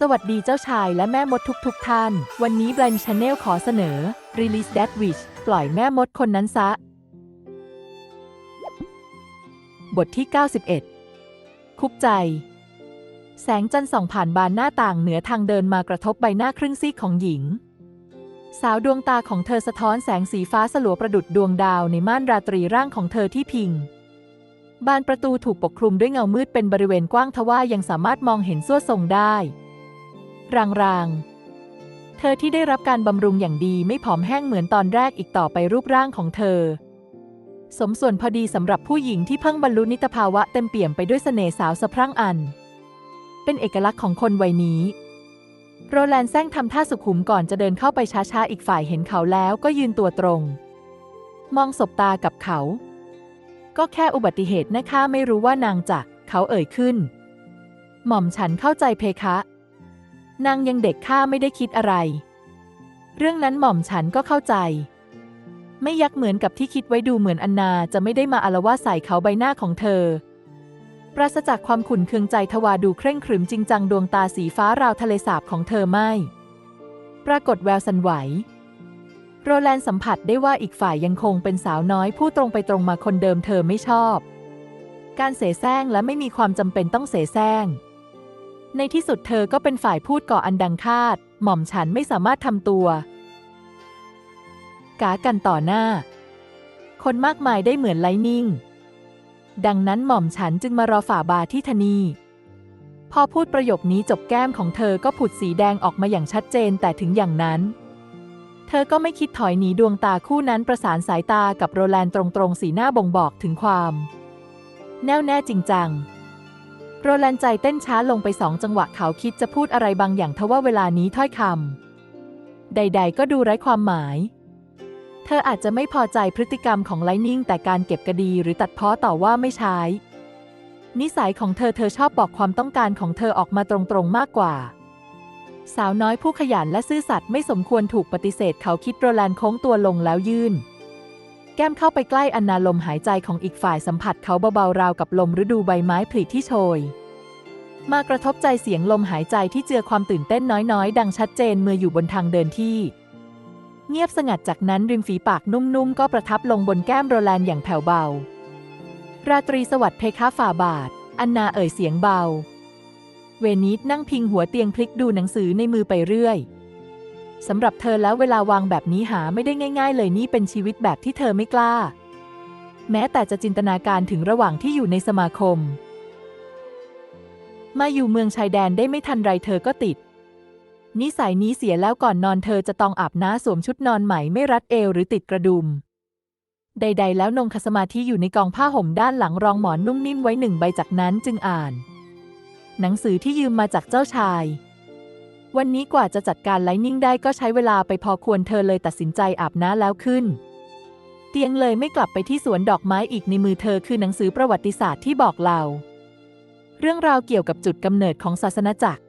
สวัสดีเจ้าชายและแม่มดทุกๆทท่าน วันนี้ Blind Channel ขอเสนอ Release That Witch ปล่อยแม่มดคนนั้นซะ บทที่ 91 คุกใจ แสงจันทร์ส่องผ่านบานหน้าต่างเหนือทางเดินมากระทบใบหน้าครึ่งซีกของหญิง สาวดวงตาของเธอสะท้อนแสงสีฟ้าสลัวประดุดดวงดาวในม่านราตรีร่างของเธอที่พิงบานประตูถูกปกคลุมด้วยเงามืดเป็นบริเวณกว้างทว่ายังสามารถมองเห็นส่วทรงได้ รางๆ เธอที่ได้รับการบำรุงอย่างดีไม่ผอมแห้งเหมือนตอนแรกอีกต่อไปรูปร่างของเธอ สมส่วนพอดีสำหรับผู้หญิงที่เพิ่งบรรลุนิตภาวะเต็มเปี่ยมไปด้วยเสน่ห์สาวสะพรั่งอัน เป็นเอกลักษณ์ของคนวัยนี้ โรแลนด์แซงทำท่าสุขุมก่อนจะเดินเข้าไปช้าๆ อีกฝ่ายเห็นเขาแล้วก็ยืนตัวตรง มองสบตากับเขา ก็แค่อุบัติเหตุนะคะไม่รู้ว่านางจะเขาเอ่ยขึ้น หม่อมฉันเข้าใจเพคะ นางยังเด็กข้าไม่ได้คิดอะไร เรื่องนั้นหม่อมฉันก็เข้าใจ ไม่ยักเหมือนกับที่คิดไว้ดูเหมือนอันนาจะไม่ได้มาอาละวาดใส่เขาใบหน้าของเธอ ปราศจากความขุ่นเคืองใจทวาดูเคร่งขรึมจริงจังดวงตาสีฟ้าราวทะเลสาบของเธอไม่ ปรากฏแววสันไหว โรแลนด์สัมผัสได้ว่าอีกฝ่ายยังคงเป็นสาวน้อยผู้ตรงไปตรงมาคนเดิมเธอไม่ชอบ การเสแสร้งและไม่มีความจำเป็นต้องเสแสร้ง ในที่สุดเธอก็เป็นฝ่ายพูดก่ออันดังคาด หม่อมฉันไม่สามารถทำตัว กากันต่อหน้า คนมากมายได้เหมือนไลนิ่ง ดังนั้นหม่อมฉันจึงมารอฝ่าบาทที่ธนีพอพูดประโยคนี้จบแก้มของเธอก็ผุดสีแดงออกมาอย่างชัดเจนแต่ถึงอย่างนั้น เธอก็ไม่คิดถอยหนีดวงตาคู่นั้นประสานสายตากับโรแลนตรงๆสีหน้าบ่งบอกถึงความ แน่วแน่จริงจัง โรแลนด์ใจเต้นช้าลงไปสองจังหวะเขาคิดจะพูดอะไรบางอย่างทว่าเวลานี้ถ้อยคำใด ๆ ก็ดูไร้ความหมาย เธออาจจะไม่พอใจพฤติกรรมของไลนิ่งแต่การเก็บกระดีหรือตัดเพ้อต่อว่าไม่ใช้ นิสัยของเธอเธอชอบบอกความต้องการของเธอออกมาตรงๆมากกว่า สาวน้อยผู้ขยันและซื่อสัตย์ไม่สมควรถูกปฏิเสธเขาคิดโรแลนด์โค้งตัวลงแล้วยื่นแก้มเข้าไปใกล้อนนาลมหายใจของอีกฝ่ายสัมผัสเขาเบาๆราวกับลมฤดูใบไม้ผลิที่โชย มากระทบใจเสียงลมหายใจที่เจือความตื่นเต้นน้อยๆ ดังชัดเจนเมื่ออยู่บนทางเดินที่ เงียบสงัดจากนั้นริมฝีปากนุ่มๆ ก็ประทับลงบนแก้มโรแลนด์อย่างแผ่วเบา ราตรีสวัสดิ์เพคะฝ่าบาท อันนาเอ่ยเสียงเบา เวนิสนั่งพิงหัวเตียงพลิกดูหนังสือในมือไปเรื่อยสำหรับเธอแล้วเวลาวางแบบนี้หาไม่ได้ง่าย ๆ เลยนี่เป็นชีวิตแบบที่เธอไม่กล้า แม้แต่จะจินตนาการถึงระหว่างที่อยู่ในสมาคม มาอยู่เมืองชายแดนได้ไม่ทันไรเธอก็ติด นิสัยนี้เสียแล้วก่อนนอนเธอจะต้องอาบน้ำสวมชุดนอนใหม่ไม่รัดเอวหรือติดกระดุม ใด ๆ แล้วนงคสมาธิอยู่ในกองผ้าห่มด้านหลังรองหมอนนุ่มนิ่มไว้หนึ่งใบจากนั้นจึงอ่าน หนังสือที่ยืมมาจากเจ้าชาย วันนี้กว่าจะจัดการไลนิ่งได้ก็ใช้เวลาไปพอควรเธอเลยตัดสินใจอาบน้ำแล้วขึ้นเตียงเลยไม่กลับไปที่สวนดอกไม้อีกในมือเธอคือหนังสือประวัติศาสตร์ที่บอกเรา เรื่องราวเกี่ยวกับจุดกำเนิดของศาสนาจักร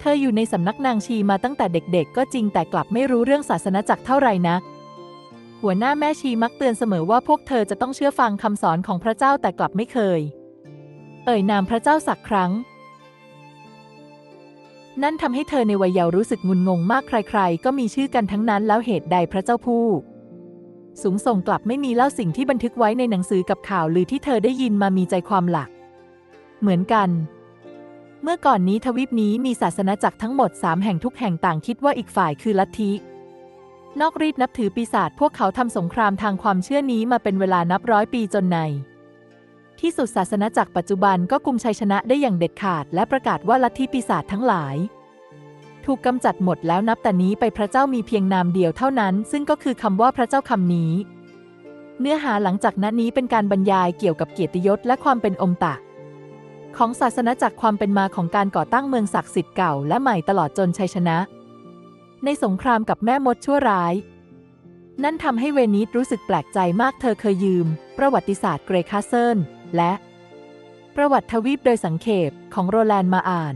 เธออยู่ในสำนักนางชีมาตั้งแต่เด็กๆ ก็จริงแต่กลับไม่รู้เรื่องศาสนาจักรเท่าไหร่นัก หัวหน้าแม่ชีมักเตือนเสมอว่าพวกเธอจะต้องเชื่อฟังคำสอนของพระเจ้าแต่กลับไม่เคย เอ่ยนามพระเจ้าสักครั้ง นั่นทำให้เธอในวัยเยาว์รู้สึกงุนงงมากใคร ๆ ก็มีชื่อกันทั้งนั้นแล้วเหตุใดพระเจ้าผู้สูงส่งกลับไม่มีเล่าสิ่งที่บันทึกไว้ในหนังสือกับข่าวลือที่เธอได้ยินมามีใจความหลัก เหมือนกัน เมื่อก่อนนี้ทวีปนี้มีศาสนาจักรทั้งหมดสามแห่งทุกแห่งต่างคิดว่าอีกฝ่ายคือลัทธิ นอกรีดนับถือปีศาจพวกเขาทำสงครามทางความเชื่อนี้มาเป็นเวลานับร้อยปีจนใน ที่สุดศาสนาจักรปัจจุบันก็กุมชัยชนะได้อย่างเด็ดขาด และประกาศว่าลัทธิปีศาจทั้งหลายถูกกำจัดหมดแล้วนับแต่นี้ไปพระเจ้ามีเพียงนามเดียวเท่านั้น ซึ่งก็คือคำว่าพระเจ้าคำนี้ เนื้อหาหลังจากนั้นนี้เป็นการบรรยายเกี่ยวกับเกียรติยศและความเป็นอมตะ ของศาสนาจักความเป็นมาของการก่อตั้งเมืองศักดิ์สิทธิ์เก่าและใหม่ตลอดจนชัยชนะ ในสงครามกับแม่มดชั่วร้าย นั่นทำให้เวนิสรู้สึกแปลกใจมากเธอเคยยืม ประวัติศาสตร์เกรคาเซิลและ ประวัติทวีปโดยสังเขปของโรแลนด์มาอ่าน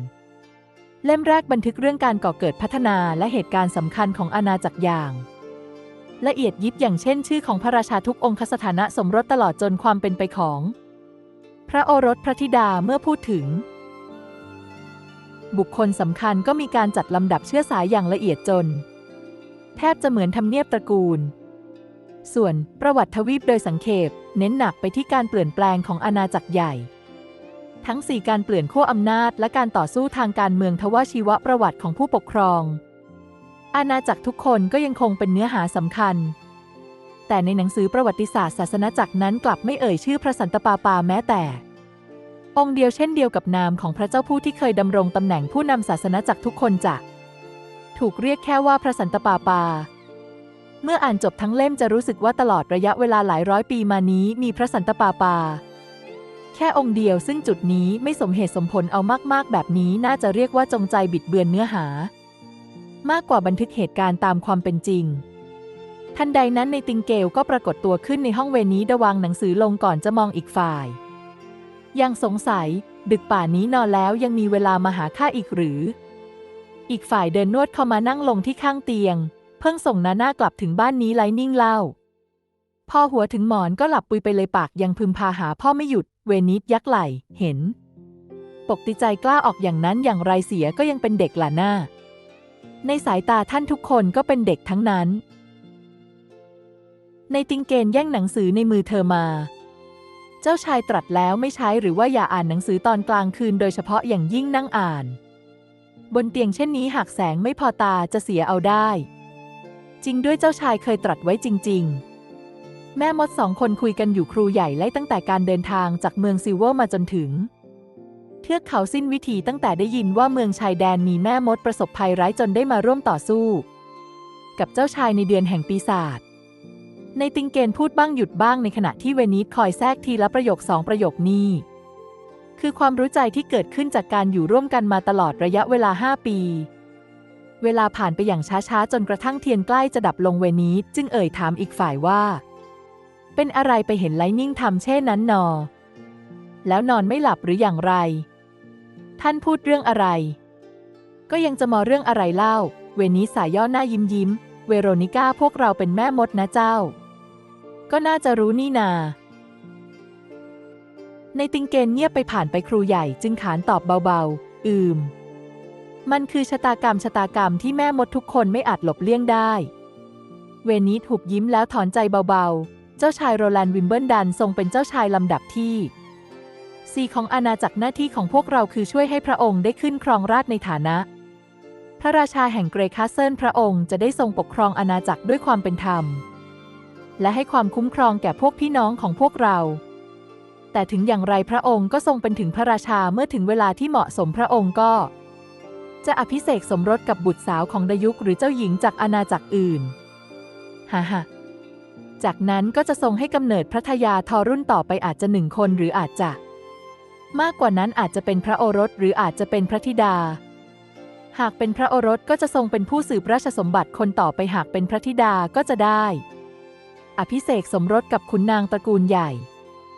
เล่มแรกบันทึกเรื่องการก่อเกิดพัฒนาและเหตุการณ์สำคัญของอาณาจักรอย่างละเอียดยิบอย่างเช่นชื่อของพระราชาทุกองคสถานะสมรสตลอดจนความเป็นไปของ พระโอรสพระธิดาเมื่อพูดถึง บุคคลสำคัญก็มีการจัดลำดับเชื้อสายอย่างละเอียดจน แทบจะเหมือนทำเนียบตระกูล ส่วนประวัติทวีปโดยสังเขปเน้นหนักไปที่การเปลี่ยนแปลงของอาณาจักรใหญ่ ทั้ง 4 การเปลี่ยนขั้วอำนาจและการต่อสู้ทางการเมืองทว่าชีวประวัติของผู้ปกครอง อาณาจักรทุกคนก็ยังคงเป็นเนื้อหาสำคัญ แต่ในหนังสือประวัติศาสตร์ศาสนาจักรนั้นกลับไม่เอ่ยชื่อพระสันตะปาปาแม้แต่ องค์เดียวเช่นเดียวกับนามของพระเจ้าผู้ที่เคยดำรงตำแหน่งผู้นำศาสนาจักรทุกคนจะถูกเรียกแค่ว่าพระสันตะปาปา เมื่ออ่านจบทั้งเล่มจะรู้สึกว่าตลอดระยะเวลาหลายร้อยปีมานี้มีพระสันตะปาปา แค่องค์เดียวซึ่งจุดนี้ไม่สมเหตุสมผลเอามากๆ แบบนี้น่าจะเรียกว่าจงใจบิดเบือนเนื้อหา มากกว่าบันทึกเหตุการณ์ตามความเป็นจริง ทันใดนั้นในติงเกลก็ปรากฏตัวขึ้นในห้องเวนี้ดวางหนังสือลงก่อนจะมองอีกฝ่าย ยังสงสัย ดึกป่านนี้นอนแล้วยังมีเวลามาหาข้าอีกหรือ อีกฝ่ายเดินนวดเข้ามานั่งลงที่ข้างเตียง เพิ่งส่งนาหน่ากลับถึงบ้านนี้ไรนิ่งเล่า พอหัวถึงหมอนก็หลับปุยไปเลยปากยังพึมพาหาพ่อไม่หยุด เวนิสยักไหลเห็น ปกติใจกล้าออกอย่างนั้นอย่างไรเสียก็ยังเป็นเด็กหล่ะหน้า ในสายตาท่านทุกคนก็เป็นเด็กทั้งนั้น ในติงเกนแย่งหนังสือในมือเธอมา เจ้าชายตรัสแล้วไม่ใช้หรือว่าอย่าอ่านหนังสือตอนกลางคืนโดยเฉพาะอย่างยิ่งนั่งอ่าน บนเตียงเช่นนี้หากแสงไม่พอตาจะเสียเอาได้ จริงด้วยเจ้าชายเคยตรัสไว้จริง ๆ แม่มดสองคนคุยกันอยู่ครูใหญ่ไล่ตั้งแต่การเดินทางจากเมืองซิลเวอร์มาจนถึง เทือกเขาสิ้นวิธีตั้งแต่ได้ยินว่าเมืองชายแดนมีแม่มดประสบภัยร้ายจนได้มาร่วมต่อสู้ กับเจ้าชายในเดือนแห่งปีศาจ ในติงเกนพูดบ้างหยุดบ้างในขณะที่เวนิสคอยแทรกทีละประโยคสองประโยคนี้ คือความรู้ใจที่เกิดขึ้นจากการอยู่ร่วมกันมาตลอดระยะเวลาห้าปี เวลาผ่านไปอย่างช้าๆ จนกระทั่งเทียนใกล้จะดับลงเวนิสจึงเอ่ยถามอีกฝ่ายว่า เป็นอะไรไปเห็นไลนิ่งทำเช่นนั้นนอ แล้วนอนไม่หลับหรืออย่างไร ท่านพูดเรื่องอะไร ก็ยังจะมอเรื่องอะไรเล่า เวนิสสายย่อหน้ายิ้มยิ้มเวโรนิก้าพวกเราเป็นแม่มดนะเจ้า ก็น่าจะรู้นี่นา ในติงเกนเงียบไปผ่านไปครูใหญ่จึงขานตอบเบาๆ อืม มันคือชะตากรรมชะตากรรมที่แม่มดทุกคนไม่อาจหลบเลี่ยงได้ เวนิสหุบยิ้มแล้วถอนใจเบาๆ เจ้าชายโรแลนด์วิมเบิลดันทรงเป็นเจ้าชายลำดับที่สี่ของอาณาจักรหน้าที่ของพวกเราคือช่วยให้พระองค์ได้ขึ้นครองราชในฐานะ พระราชาแห่งเกรคาสเซิลพระองค์จะได้ทรงปกครองอาณาจักรด้วยความเป็นธรรม และให้ความคุ้มครองแก่พวกพี่น้องของพวกเรา แต่ถึงอย่างไรพระองค์ก็ทรงเป็นถึงพระราชาเมื่อถึงเวลาที่เหมาะสมพระองค์ก็ จะอภิเษกสมรสกับบุตรสาวของดยุคหรือเจ้าหญิงจากอาณาจักรอื่นฮ่าฮ่าจากนั้นก็จะทรงให้กำเนิดพระทยาทอรุ่นต่อไปอาจจะหนึ่งคนหรืออาจจะ มากกว่านั้นอาจจะเป็นพระโอรสหรืออาจจะเป็นพระธิดา หากเป็นพระโอรสก็จะทรงเป็นผู้สืบราชสมบัติคนต่อไปหากเป็นพระธิดาก็จะได้ อภิเษกสมรสกับขุนนางตระกูลใหญ่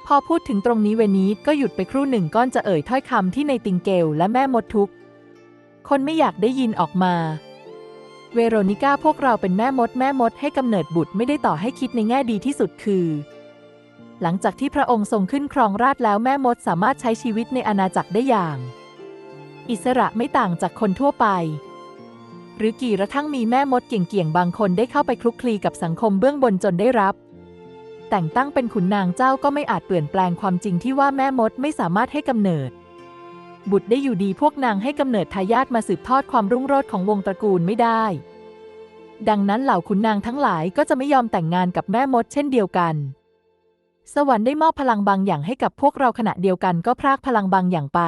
พอพูดถึงตรงนี้เวนิสก็หยุดไปครู่หนึ่งก้อนจะเอ่ยถ้อยคำที่ในติงเกลและแม่มดทุก คนไม่อยากได้ยินออกมา เวโรนิก้าพวกเราเป็นแม่มดแม่มดให้กำเนิดบุตรไม่ได้ต่อให้คิดในแง่ดีที่สุดคือ หลังจากที่พระองค์ทรงขึ้นครองราชแล้วแม่มดสามารถใช้ชีวิตในอาณาจักรได้อย่าง อิสระไม่ต่างจากคนทั่วไป หรือกี่กระทั่งมีแม่มดเกี่ยงๆบางคนได้เข้าไปคลุกคลีกับสังคมเบื้องบนจนได้รับ แต่งตั้งเป็นขุนนางเจ้าก็ไม่อาจเปลี่ยนแปลงความจริงที่ว่าแม่มดไม่สามารถให้กำเนิด บุตรได้อยู่ดีพวกนางให้กำเนิดทายาทมาสืบทอดความรุ่งโรจน์ของวงตระกูลไม่ได้ ดังนั้นเหล่าขุนนางทั้งหลายก็จะไม่ยอมแต่งงานกับแม่มดเช่นเดียวกัน สวรรค์ได้มอบพลังบางอย่างให้กับพวกเราขณะเดียวกันก็พรากพลังบางอย่างไป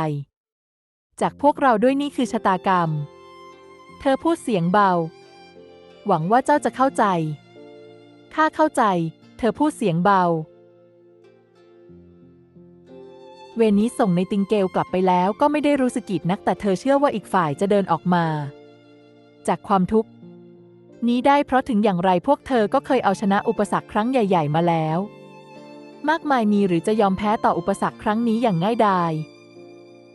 จากพวกเราด้วยนี่คือชะตากรรม เธอพูดเสียงเบา หวังว่าเจ้าจะเข้าใจ ข้าเข้าใจ เธอพูดเสียงเบา เวนิสส่งในติงเกลกลับไปแล้วก็ไม่ได้รู้สึกกีดนักแต่เธอเชื่อว่าอีกฝ่ายจะเดินออกมา จากความทุกข์นี้ได้เพราะถึงอย่างไรพวกเธอก็เคยเอาชนะอุปสรรคครั้งใหญ่ ๆ มาแล้ว มากมายมีหรือจะยอมแพ้ต่ออุปสรรคครั้งนี้อย่างง่ายดาย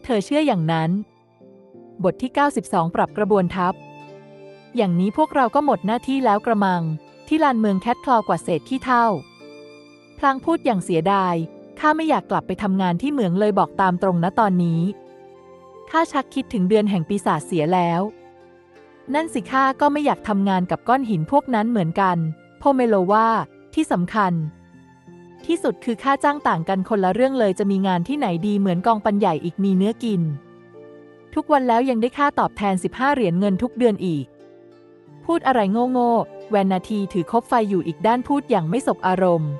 เธอเชื่ออย่างนั้น บทที่ 92 ปรับกระบวนทัพ อย่างนี้พวกเราก็หมดหน้าที่แล้วกระมัง ที่ลานเมืองแคทคลอกว่าเศษขี้เท่า พลางพูดอย่างเสียดาย ข้าไม่อยากกลับไปทำงานที่เหมืองเลยบอกตามตรงนะตอนนี้ ข้าชักคิดถึงเดือนแห่งปีศาจเสียแล้ว นั่นสิข้าก็ไม่อยากทำงานกับก้อนหินพวกนั้นเหมือนกันโพเมโลว่าที่สำคัญ ที่สุดคือค่าจ้างต่างกันคนละเรื่องเลยจะมีงานที่ไหนดีเหมือนกองปันใหญ่อีกมีเนื้อกิน ทุกวันแล้วยังได้ค่าตอบแทน 15 เหรียญเงินทุกเดือนอีก พูดอะไรโง่ๆ แวนนาทีถือคบไฟอยู่อีกด้านพูดอย่างไม่สบอารมณ์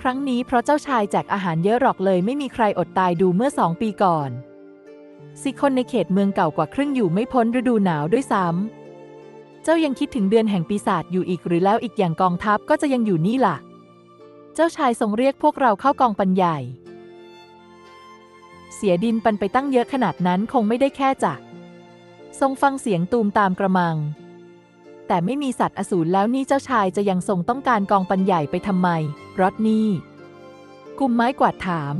ครั้งนี้เพราะเจ้าชายแจกอาหารเยอะหรอกเลยไม่มีใครอดตายดูเมื่อสองปีก่อนสิคนในเขตเมืองเก่ากว่าครึ่งอยู่ไม่พ้นฤดูหนาวด้วยซ้ำ เจ้ายังคิดถึงเดือนแห่งปีศาจอยู่อีกหรือแล้วอีกอย่างกองทัพก็จะยังอยู่นี่ล่ะ เจ้าชายทรงเรียกพวกเราเข้ากองปันใหญ่ เสียดินปันไปตั้งเยอะขนาดนั้นคงไม่ได้แค่จะทรงฟังเสียงตูมตามกระมัง แต่ไม่มีสัตว์อสูรแล้วนี่เจ้าชายจะยังทรงต้องการกองปันใหญ่ไปทำไมรอดนี่ กุมไม้กวาดถาม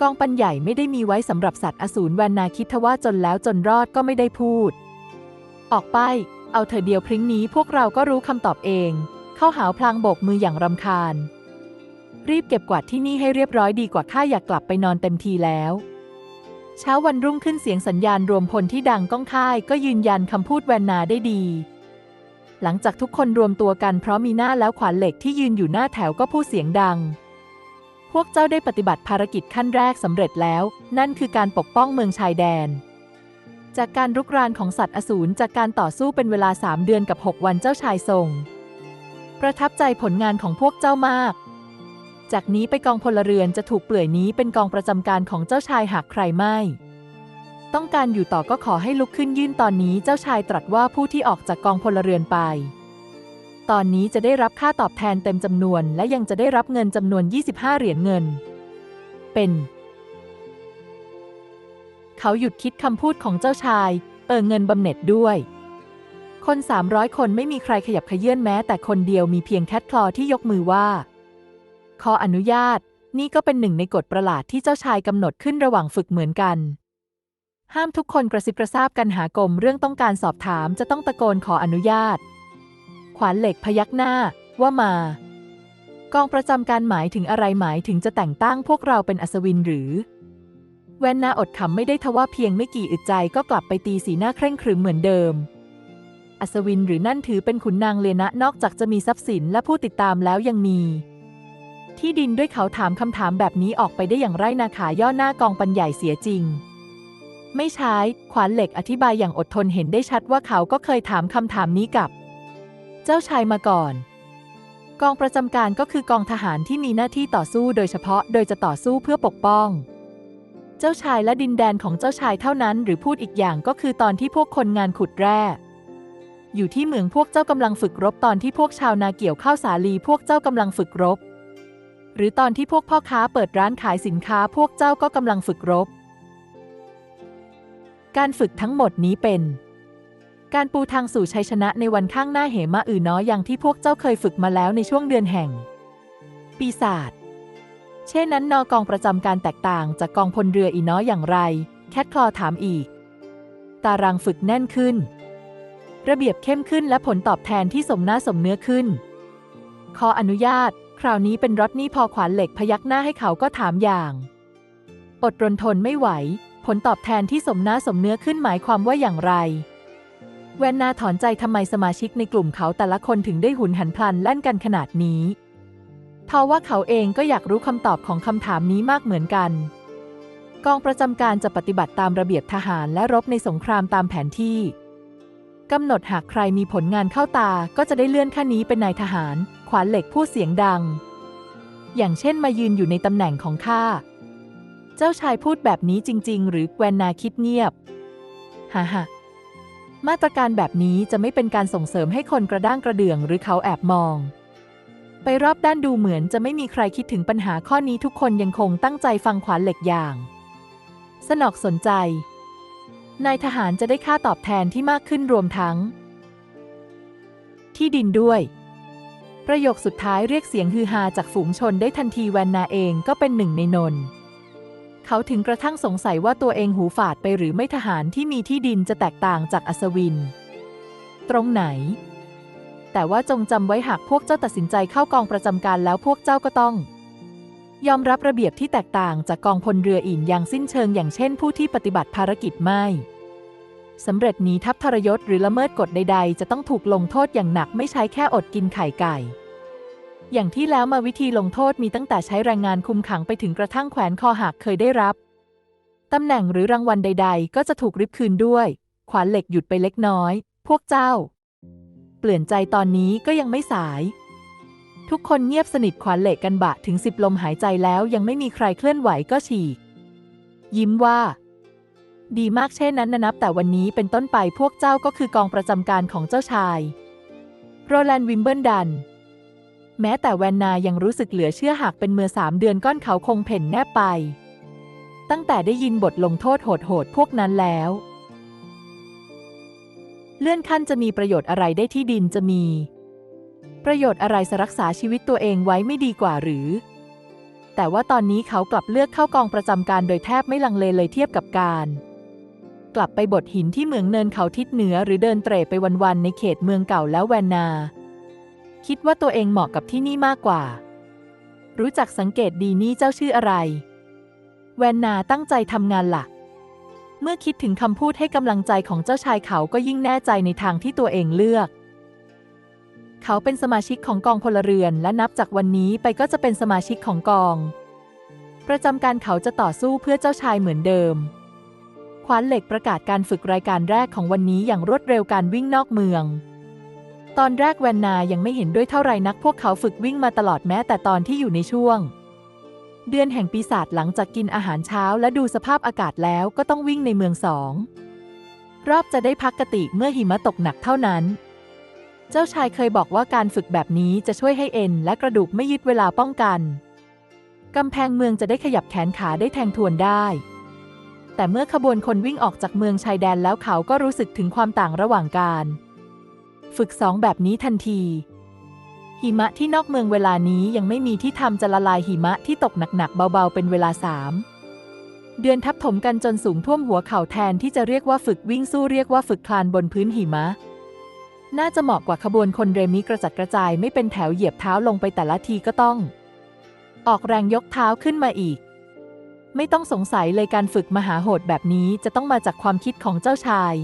กองปันใหญ่ไม่ได้มีไว้สำหรับสัตว์อสูรแวนนาคิดทว่าจนแล้วจนรอดก็ไม่ได้พูด ออกไป เอาเธอเดียวพริ้งนี้พวกเราก็รู้คำตอบเอง เข้าหาวพลางโบกมืออย่างรำคาญ รีบเก็บกวาดที่นี่ให้เรียบร้อยดีกว่าข้าอยากกลับไปนอนเต็มทีแล้ว เช้าวันรุ่งขึ้นเสียงสัญญาณรวมพลที่ดังก้องค่ายก็ยืนยันคำพูดแวนนาได้ดี หลังจากทุกคนรวมตัวกันเพราะมีหน้าแล้วขวานเหล็กที่ยืนอยู่หน้าแถวก็พูดเสียงดัง พวกเจ้าได้ปฏิบัติภารกิจขั้นแรกสำเร็จแล้ว นั่นคือการปกป้องเมืองชายแดนจากการรุกรานของสัตว์อสูรจากการต่อสู้เป็นเวลาสามเดือนกับ 6 วันเจ้าชายทรง ประทับใจผลงานของพวกเจ้ามาก จากนี้ไปกองพลเรือนจะถูกเปลื่อยนี้เป็นกองประจำการของเจ้าชายหากใครไม่ ต้องการอยู่ต่อก็ขอให้ลุกขึ้นยื่นตอนนี้เจ้าชายตรัสว่าผู้ที่ออกจากกองพลเรือนไป ตอนนี้จะได้รับค่าตอบแทนเต็มจำนวน และยังจะได้รับเงินจำนวน 25 เหรียญเงิน เป็น เขาหยุดคิดคำพูดของเจ้าชาย เออเงินบำเหน็จด้วยคน 300 คนไม่มีใครขยับขยื่นแม้แต่คนเดียวมีเพียงแคทคลอที่ยกมือว่า ขออนุญาต นี่ก็เป็นหนึ่งในกฎประหลาดที่เจ้าชายกำหนดขึ้นระหว่างฝึกเหมือนกัน ห้ามทุกคนกระซิบกระซาบกันหากลมเรื่องต้องการสอบถามจะต้องตะโกนขออนุญาต ขวานเหล็กพยักหน้าว่ามา กองประจำการหมายถึงอะไรหมายถึงจะแต่งตั้งพวกเราเป็นอัศวินหรือ แวนนาอดขำไม่ได้ทว่าเพียงไม่กี่อึดใจก็กลับไปตีสีหน้าเคร่งครึมเหมือนเดิมอัศวินหรือนั่นถือเป็นขุนนางเลนะนอกจากจะมีทรัพย์สินและผู้ติดตามแล้วยังมี ที่ดินด้วยเขาถามคำถามแบบนี้ออกไปได้อย่างไรนาขาย่อหน้ากองปันใหญ่เสียจริง ไม่ใช้ขวานเหล็กอธิบายอย่างอดทนเห็นได้ชัดว่าเขาก็เคยถามคำถามนี้กับ เจ้าชายมาก่อน กองประจำการก็คือกองทหารที่มีหน้าที่ต่อสู้โดยเฉพาะโดยจะต่อสู้เพื่อปกป้องเจ้าชายและดินแดนของเจ้าชายเท่านั้นหรือพูดอีกอย่างก็คือตอนที่พวกคนงานขุดแร่ อยู่ที่เมืองพวกเจ้ากำลังฝึกรบตอนที่พวกชาวนาเกี่ยวข้าวสาลีพวกเจ้ากำลังฝึกรบ หรือตอนที่พวกพ่อค้าเปิดร้านขายสินค้าพวกเจ้าก็กำลังฝึกรบ การฝึกทั้งหมดนี้เป็น การปูทางสู่ชัยชนะในวันข้างหน้าเหมะอื่นน้อยอย่างที่พวกเจ้าเคยฝึกมาแล้วในช่วงเดือนแห่ง ปีศาจเช่นนั้นนอกองประจำการแตกต่างจากกองพลเรืออีน้อยอย่างไร แคทคลอถามอีก ตารางฝึกแน่นขึ้น ระเบียบเข้มขึ้นและผลตอบแทนที่สมหน้าสมเนื้อขึ้น ขออนุญาต คราวนี้เป็นรถนี่พอขวานเหล็กพยักหน้าให้เขาก็ถามอย่าง อดรนทนไม่ไหว ผลตอบแทนที่สมหน้าสมเนื้อขึ้นหมายความว่าอย่างไร แวนนาถอนใจทำไมสมาชิกในกลุ่มเขาแต่ละคนถึงได้หุนหันพลันแล่นกันขนาดนี้ทว่าเขาเองก็อยากรู้คำตอบของคำถามนี้มากเหมือนกัน กองประจำการจะปฏิบัติตามระเบียบทหารและรบในสงครามตามแผนที่ กำหนดหากใครมีผลงานเข้าตาก็จะได้เลื่อนขั้นนี้เป็นนายทหาร ขวานเหล็กพูดเสียงดัง อย่างเช่นมายืนอยู่ในตำแหน่งของข้า เจ้าชายพูดแบบนี้จริง ๆ หรือแวนนาคิดเงียบฮ่าฮ่ามาตรการแบบนี้จะไม่เป็นการส่งเสริมให้คนกระด้างกระเดื่องหรือเขาแอบมอง ไปรอบด้านดูเหมือนจะไม่มีใครคิดถึงปัญหาข้อนี้ทุกคนยังคงตั้งใจฟังขวานเหล็กอย่าง สนอกสนใจ นายทหารจะได้ค่าตอบแทนที่มากขึ้นรวมทั้ง ที่ดินด้วย ประโยคสุดท้ายเรียกเสียงฮือฮาจากฝูงชนได้ทันทีแวนนาเองก็เป็นหนึ่งในนน เขาถึงกระทั่งสงสัยว่าตัวเองหูฝาดไปหรือไม่ทหารที่มีที่ดินจะแตกต่างจากอัศวิน ตรงไหน แต่ว่าจงจำไว้หากพวกเจ้าตัดสินใจเข้ากองประจำการแล้วพวกเจ้าก็ต้อง ยอมรับระเบียบที่แตกต่างจากกองพลเรืออื่นอย่างสิ้นเชิง อย่างเช่นผู้ที่ปฏิบัติภารกิจไม่สำเร็จหนีทัพทรยศหรือละเมิดกฎใด ๆ จะต้องถูกลงโทษอย่างหนักไม่ใช้แค่อดกินไข่ไก่ อย่างที่แล้วมาวิธีลงโทษมีตั้งแต่ใช้แรงงานคุมขังไปถึงกระทั่งแขวนคอหากเคยได้รับตำแหน่งหรือรางวัลใด ๆ ก็จะถูกริบคืนด้วย ขวานเหล็กหยุดไปเล็กน้อย พวกเจ้า เปลี่ยนใจตอนนี้ก็ยังไม่สาย ทุกคนเงียบสนิทขวานเหล็กกันบะถึงสิบลมหายใจแล้วยังไม่มีใครเคลื่อนไหวก็ฉีก ยิ้มว่า ดีมากเช่นนั้นนะนับ แต่วันนี้เป็นต้นไปพวกเจ้าก็คือกองประจำการของเจ้าชาย โรแลนด์วิมเบิลดัน แม้แต่แวนนายังรู้สึกเหลือเชื่อหากเป็นเมื่อสามเดือนก้อนเขาคงเพ่นแนบไป ตั้งแต่ได้ยินบทลงโทษโหดๆพวกนั้นแล้ว เลื่อนขั้นจะมีประโยชน์อะไรได้ที่ดินจะมี ประโยชน์อะไรสรักษาชีวิตตัวเองไว้ไม่ดีกว่าหรือ แต่ว่าตอนนี้เขากลับเลือกเข้ากองประจำการโดยแทบไม่ลังเลเลยเทียบกับการ กลับไปบดหินที่เมืองเนินเขาทิศเหนือ หรือเดินเตร่ไปวันๆในเขตเมืองเก่าแล้วแวนนา คิดว่าตัวเองเหมาะกับที่นี่มากกว่า รู้จักสังเกตดีนี่เจ้าชื่ออะไร แวนนาตั้งใจทำงานหลัก เมื่อคิดถึงคำพูดให้กำลังใจของเจ้าชายเขาก็ยิ่งแน่ใจในทางที่ตัวเองเลือก เขาเป็นสมาชิกของกองพลเรือน และนับจากวันนี้ไปก็จะเป็นสมาชิกของกอง ประจำการเขาจะต่อสู้เพื่อเจ้าชายเหมือนเดิมควานเหล็กประกาศการฝึกรายการแรกของวันนี้อย่างรวดเร็วการวิ่งนอกเมือง ตอนแรกแวนนายังไม่เห็นด้วยเท่าไรนักพวกเขาฝึกวิ่งมาตลอดแม้แต่ตอนที่อยู่ในช่วง เดือนแห่งปีศาจหลังจากกินอาหารเช้าและดูสภาพอากาศแล้วก็ต้องวิ่งในเมืองสอง รอบจะได้พักกติเมื่อหิมะตกหนักเท่านั้น เจ้าชายเคยบอกว่าการฝึกแบบนี้จะช่วยให้เอ็นและกระดูกไม่ยึดเวลาป้องกัน กำแพงเมืองจะได้ขยับแขนขาได้แทงทวนได้ แต่เมื่อขบวนคนวิ่งออกจากเมืองชายแดนแล้วเขาก็รู้สึกถึงความต่างระหว่างการ ฝึกสองแบบนี้ทันที หิมะที่นอกเมืองเวลานี้ยังไม่มีที่ทำจะละลายหิมะที่ตกหนักๆเบาๆ เป็นเวลาสามเดือนทับถมกันจนสูงท่วมหัวเข่าแทนที่จะเรียกว่าฝึกวิ่งสู้เรียกว่าฝึกคลานบนพื้นหิมะ น่าจะเหมาะกว่าขบวนคนเรมิกระจัดกระจายไม่เป็นแถวเหยียบเท้าลงไปแต่ละทีก็ต้อง ออกแรงยกเท้าขึ้นมาอีก ไม่ต้องสงสัยเลยการฝึกมหาโหดแบบนี้จะต้องมาจากความคิดของเจ้าชาย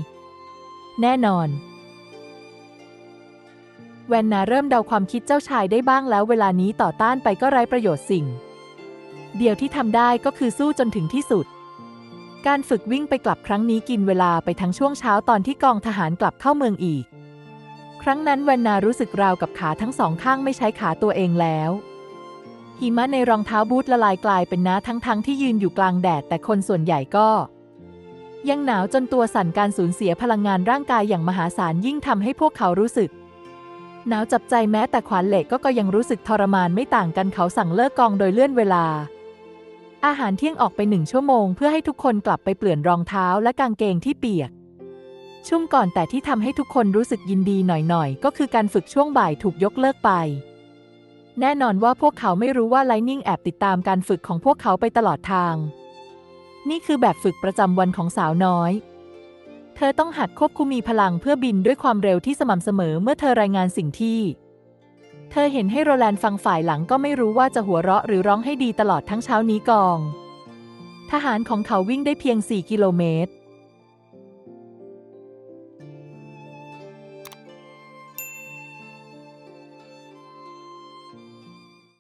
แน่นอน แวนนาเริ่มเดาความคิดเจ้าชายได้บ้างแล้วเวลานี้ต่อต้านไปก็ไร้ประโยชน์สิ่ง เดียวที่ทำได้ก็คือสู้จนถึงที่สุดการฝึกวิ่งไปกลับครั้งนี้กินเวลาไปทั้งช่วงเช้าตอนที่กองทหารกลับเข้าเมืองอีก ครั้งนั้นแวนนารู้สึกราวกับขาทั้งสองข้างไม่ใช้ขาตัวเองแล้ว หิมะในรองเท้าบูทละลายกลายเป็นน้าทั้งๆทที่ยืนอยู่กลางแดดแต่คนส่วนใหญ่ก็ ยังหนาวจนตัวสั่นการสูญเสียพลังงานร่างกายอย่างมหาศาลยิ่งทำให้พวกเขารู้สึกหนาวจับใจแม้แต่ขวานเหล็กก็ก็ยังรู้สึกทรมานไม่ต่างกันเขาสั่งเลิกกองโดยเลื่อนเวลา อาหารเที่ยงออกไปหนึ่งชั่วโมง เพื่อให้ทุกคนกลับไปเปลี่ยนรองเท้าและกางเกงที่เปียก ชุ่มก่อนแต่ที่ทำให้ทุกคนรู้สึกยินดีหน่อยๆ ก็คือการฝึกช่วงบ่ายถูกยกเลิกไป แน่นอนว่าพวกเขาไม่รู้ว่าไลนิ่งแอบติดตามการฝึกของพวกเขาไปตลอดทาง นี่คือแบบฝึกประจำวันของสาวน้อย เธอต้องหัดควบคุมมีพลังเพื่อบินด้วยความเร็วที่สม่ำเสมอเมื่อเธอรายงานสิ่งที่ เธอเห็นให้โรแลนด์ฟังฝ่ายหลังก็ไม่รู้ว่าจะหัวเราะหรือร้องให้ดีตลอดทั้งเช้านี้กอง ทหารของเขาวิ่งได้เพียง 4 กิโลเมตร